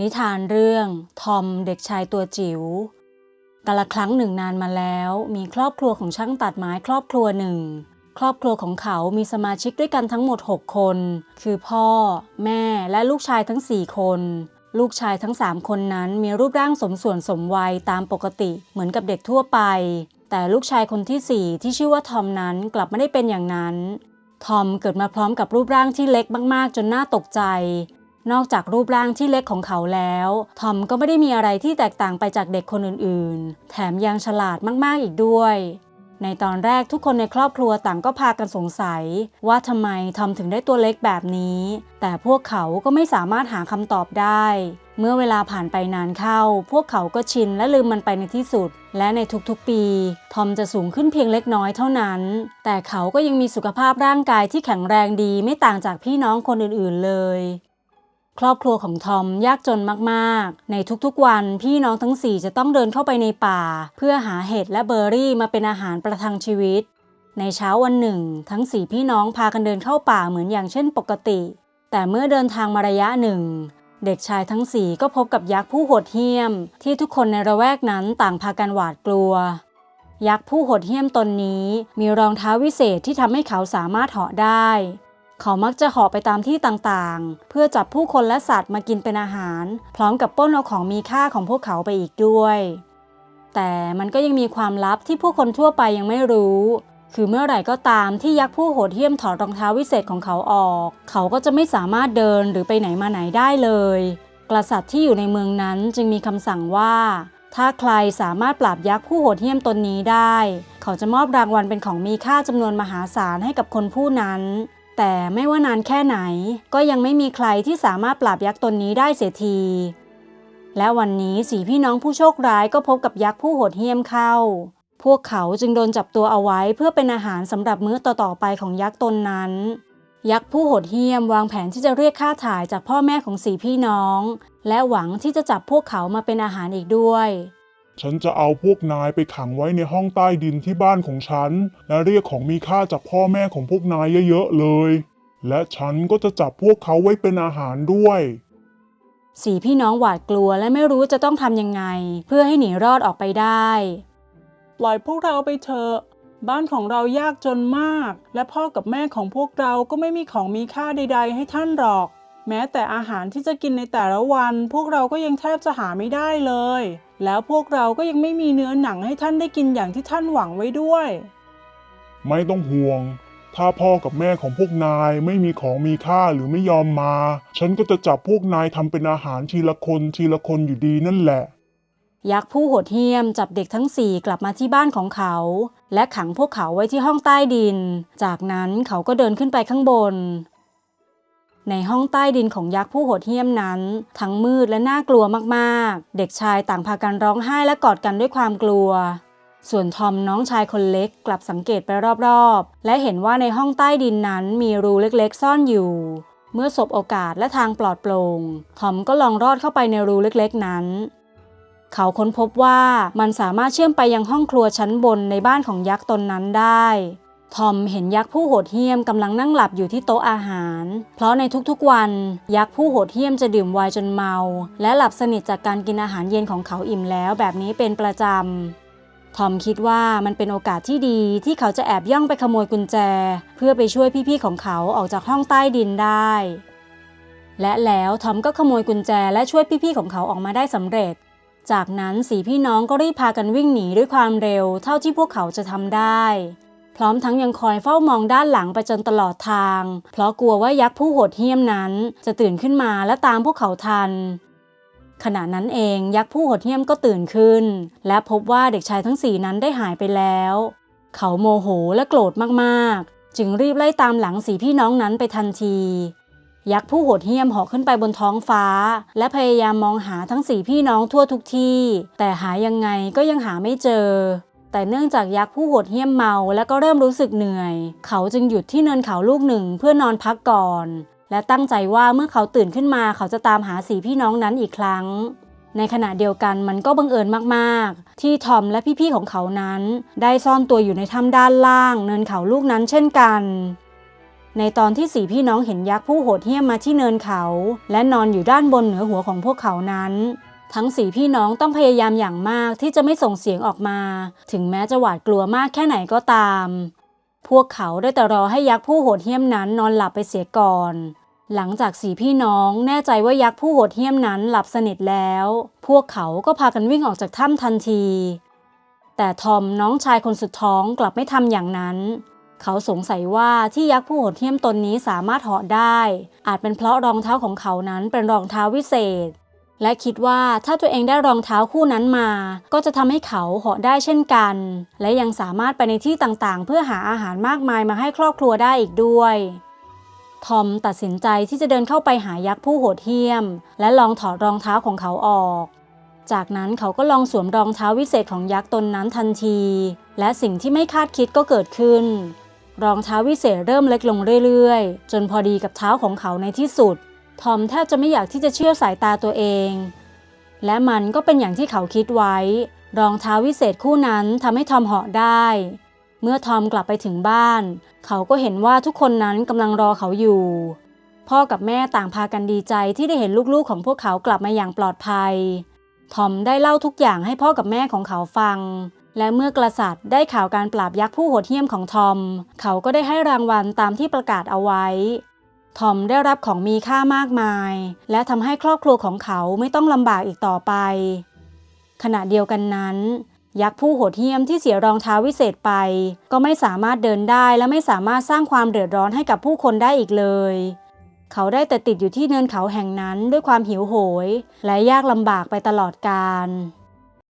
นิทานเรื่อง ทอมเด็กชายตัวจิ๋วกาละครั้งหนึ่งนานมาแล้ว มีครอบครัวของช่างตัดไม้ครอบครัวหนึ่ง ครอบครัวของเขามีสมาชิกด้วยกันทั้งหมด 6 คน คือพ่อ แม่และลูกชายทั้ง 4 คน ลูกชายทั้ง 3 คนนั้นมีรูปร่างสมส่วนสมวัยตามปกติเหมือนกับเด็กทั่วไป แต่ลูกชายคนที่ 4 ที่ชื่อว่าทอมนั้นกลับไม่ได้เป็นอย่างนั้น ทอมเกิดมาพร้อมกับรูปร่างที่เล็กมากๆ จนน่าตกใจ นอกจากรูปร่างที่เล็กของเขาแล้ว ทอมก็ไม่ได้มีอะไรที่แตกต่างไปจากเด็กคนอื่นๆ แถมยังฉลาดมากๆอีกด้วย ในตอนแรกทุกคนในครอบครัวต่างก็พากันสงสัย ว่าทำไมทอมถึงได้ตัวเล็กแบบนี้ แต่พวกเขาก็ไม่สามารถหาคำตอบได้ เมื่อเวลาผ่านไปนานเข้า พวกเขาก็ชินและลืมมันไปในที่สุด และในทุกๆปี ทอมจะสูงขึ้นเพียงเล็กน้อยเท่านั้น แต่เขาก็ยังมีสุขภาพร่างกายที่แข็งแรงดีไม่ต่างจากพี่น้องคนอื่นๆเลย ครอบครัวของทอมยากจนมากๆ ในทุกๆวันพี่น้องทั้งสี่จะต้องเดินเข้าไปในป่า เพื่อหาเห็ดและเบอร์รี่มาเป็นอาหารประทังชีวิต ในเช้าวันหนึ่ง ทั้งสี่พี่น้องพากันเดินเข้าป่าเหมือนอย่างเช่นปกติ แต่เมื่อเดินทางมาระยะหนึ่ง เด็กชายทั้งสี่ก็พบกับยักษ์ผู้โหดเหี้ยม ที่ทุกคนในระแวกนั้นต่างพากันหวาดกลัว ยักษ์ผู้โหดเหี้ยมตนนี้มีรองเท้าวิเศษที่ทำให้เขาสามารถเหาะได้ เขามักจะเหาะไปตามที่ต่างๆ เพื่อจับผู้คนและสัตว์มากินเป็นอาหาร พร้อมกับป้นเอาของมีค่าของพวกเขาไปอีกด้วย แต่มันก็ยังมีความลับที่ผู้คนทั่วไปยังไม่รู้ คือเมื่อไหร่ก็ตามที่ยักษ์ผู้โหดเหี้ยมถอดรองเท้าวิเศษของเขาออก เขาก็จะไม่สามารถเดินหรือไปไหนมาไหนได้เลย กษัตริย์ที่อยู่ในเมืองนั้นจึงมีคำสั่งว่า ถ้าใครสามารถปราบยักษ์ผู้โหดเหี้ยมตนนี้ได้ เขาจะมอบรางวัลเป็นของมีค่าจำนวนมหาศาลให้กับคนผู้นั้น แต่ไม่ว่านานแค่ไหนก็ยังไม่มีใครที่สามารถปราบยักษ์ตนนี้ได้เสียที และวันนี้สีพี่น้องผู้โชคร้ายก็พบกับยักษ์ผู้โหดเหี้ยมเข้า พวกเขาจึงโดนจับตัวเอาไว้เพื่อเป็นอาหารสำหรับมื้อต่อๆไปของยักษ์ตนนั้น ยักษ์ผู้โหดเหี้ยมวางแผนที่จะเรียกค่าถ่ายจากพ่อแม่ของสีพี่น้อง และหวังที่จะจับพวกเขามาเป็นอาหารอีกด้วย ฉันจะเอาพวกนายไปขังไว้ในห้องใต้ดินที่บ้านของฉัน และเรียกของมีค่าจากพ่อแม่ของพวกนายเยอะๆเลย และฉันก็จะจับพวกเขาไว้เป็นอาหารด้วย สีพี่น้องหวาดกลัวและไม่รู้จะต้องทำยังไง เพื่อให้หนีรอดออกไปได้ ปล่อยพวกเราไปเถอะบ้านของเรายากจนมาก และพ่อกับแม่ของพวกเราก็ไม่มีของมีค่าใด ๆ ให้ท่านหรอก แม้แต่อาหารที่จะกินในแต่ละวัน พวกเราก็ยังแทบจะหาไม่ได้เลย แล้วพวกเราก็ยังไม่มีเนื้อหนังให้ท่านได้กินอย่างที่ท่านหวังไว้ด้วย ไม่ต้องห่วง ถ้าพ่อกับแม่ของพวกนายไม่มีของมีค่าหรือไม่ยอมมา ฉันก็จะจับพวกนายทำเป็นอาหารทีละคนทีละคนอยู่ดีนั่นแหละ ยักษ์ผู้โหดเหี้ยมจับเด็กทั้งสี่กลับมาที่บ้านของเขา และขังพวกเขาไว้ที่ห้องใต้ดิน จากนั้นเขาก็เดินขึ้นไปข้างบน ในห้องใต้ดินของยักษ์ผู้โหดเหี้ยมนั้น ทั้งมืดและน่ากลัวมากๆ เด็กชายต่างพากันร้องไห้และกอดกันด้วยความกลัว ส่วนทอมน้องชายคนเล็กกลับสังเกตไปรอบๆ และเห็นว่าในห้องใต้ดินนั้นมีรูเล็กๆ ซ่อนอยู่ เมื่อสบโอกาสและทางปลอดโปร่งทอมก็ลองรอดเข้าไปในรูเล็กๆ นั้น เขาค้นพบว่ามันสามารถเชื่อมไปยังห้องครัวชั้นบนในบ้านของยักษ์ตนนั้นได้ ทอมเห็นยักษ์ผู้โหดเหี้ยมกำลังนั่งหลับอยู่ที่โต๊ะอาหาร เพราะในทุกๆวัน ยักษ์ผู้โหดเหี้ยมจะดื่มไวน์จนเมา และหลับสนิทจากการกินอาหารเย็นของเขาอิ่มแล้วแบบนี้เป็นประจำ ทอมคิดว่ามันเป็นโอกาสที่ดีที่เขาจะแอบย่องไปขโมยกุญแจ เพื่อไปช่วยพี่ๆของเขาออกจากห้องใต้ดินได้ และแล้วทอมก็ขโมยกุญแจและช่วยพี่ๆของเขาออกมาได้สำเร็จจากนั้นสีพี่น้องก็รีบพากันวิ่งหนีด้วยความเร็วเท่าที่พวกเขาจะทำได้ พร้อมทั้งยังคอยเฝ้ามองด้านหลังไปจนตลอดทาง เพราะกลัวว่ายักษ์ผู้โหดเหี้ยมนั้น จะตื่นขึ้นมาและตามพวกเขาทัน ขณะนั้นเองยักษ์ผู้โหดเหี้ยมก็ตื่นขึ้น และพบว่าเด็กชายทั้งสี่นั้นได้หายไปแล้ว เขาโมโหและโกรธมากๆ จึงรีบไล่ตามหลังสีพี่น้องนั้นไปทันทียักษ์ผู้โหดเหี้ยมเหาะขึ้นไปบนท้องฟ้า และพยายามมองหาทั้งสี่พี่น้องทั่วทุกที่ แต่หายังไงก็ยังหาไม่เจอ แต่เนื่องจากยักษ์ผู้โหดเหี้ยมเมาและก็เริ่มรู้สึกเหนื่อย เขาจึงหยุดที่เนินเขาลูกหนึ่งเพื่อนอนพักก่อน และตั้งใจว่าเมื่อเขาตื่นขึ้นมาเขาจะตามหาสีพี่น้องนั้นอีกครั้ง ในขณะเดียวกันมันก็บังเอิญมากๆ ที่ทอมและพี่ๆของเขานั้น ได้ซ่อนตัวอยู่ในถ้ำด้านล่าง เนินเขาลูกนั้นเช่นกัน ในตอนที่สี่พี่น้องเห็นยักษ์ผู้โหดเหี้ยมมาที่เนินเขา และนอนอยู่ด้านบนเหนือหัวของพวกเขานั้น ทั้งสี่พี่น้องต้องพยายามอย่างมากที่จะไม่ส่งเสียงออกมา ถึงแม้จะหวาดกลัวมากแค่ไหนก็ตาม พวกเขาได้แต่รอให้ยักษ์ผู้โหดเหี้ยมนั้นนอนหลับไปเสียก่อน หลังจากสี่พี่น้องแน่ใจว่ายักษ์ผู้โหดเหี้ยมนั้นหลับสนิทแล้ว พวกเขาก็พากันวิ่งออกจากถ้ำทันที แต่ทอมน้องชายคนสุดท้องกลับไม่ทำอย่างนั้น เขาสงสัยว่าที่ยักษ์ผู้โหดเหี้ยมตนนี้สามารถเหาะได้ อาจเป็นเพราะรองเท้าของเขานั้นเป็นรองเท้าวิเศษ และคิดว่าถ้าตัวเองได้รองเท้าคู่นั้นมา ก็จะทำให้เขาเหาะได้เช่นกัน และยังสามารถไปในที่ต่างๆ เพื่อหาอาหารมากมายมาให้ครอบครัวได้อีกด้วยทอมตัดสินใจที่จะเดินเข้าไปหายักษ์ผู้โหดเหี้ยม และลองถอดรองเท้าของเขาออก จากนั้นเขาก็ลองสวมรองเท้าวิเศษของยักษ์ตนนั้นทันที และสิ่งที่ไม่คาดคิดก็เกิดขึ้น รองเท้าวิเศษเริ่มเล็กลงเรื่อยๆ จนพอดีกับเท้าของเขาในที่สุด ทอมแทบจะไม่อยากที่จะเชื่อสายตาตัวเอง และมันก็เป็นอย่างที่เขาคิดไว้ รองเท้าวิเศษคู่นั้นทำให้ทอมเหาะได้ เมื่อทอมกลับไปถึงบ้าน เขาก็เห็นว่าทุกคนนั้นกำลังรอเขาอยู่ พ่อกับแม่ต่างพากันดีใจที่ได้เห็นลูกๆของพวกเขากลับมาอย่างปลอดภัย ทอมได้เล่าทุกอย่างให้พ่อกับแม่ของเขาฟังและเมื่อกษัตริย์ได้ข่าวการปราบยักษ์ผู้โหดเหี้ยมของทอม เขาก็ได้ให้รางวัลตามที่ประกาศเอาไว้ ทอมได้รับของมีค่ามากมาย และทำให้ครอบครัวของเขาไม่ต้องลำบากอีกต่อไป ขณะเดียวกันนั้น ยักษ์ผู้โหดเหี้ยมที่เสียรองเท้าวิเศษไป ก็ไม่สามารถเดินได้และไม่สามารถสร้างความเดือดร้อนให้กับผู้คนได้อีกเลย เขาได้แต่ติดอยู่ที่เนินเขาแห่งนั้นด้วยความหิวโหย และยากลำบากไปตลอดกาล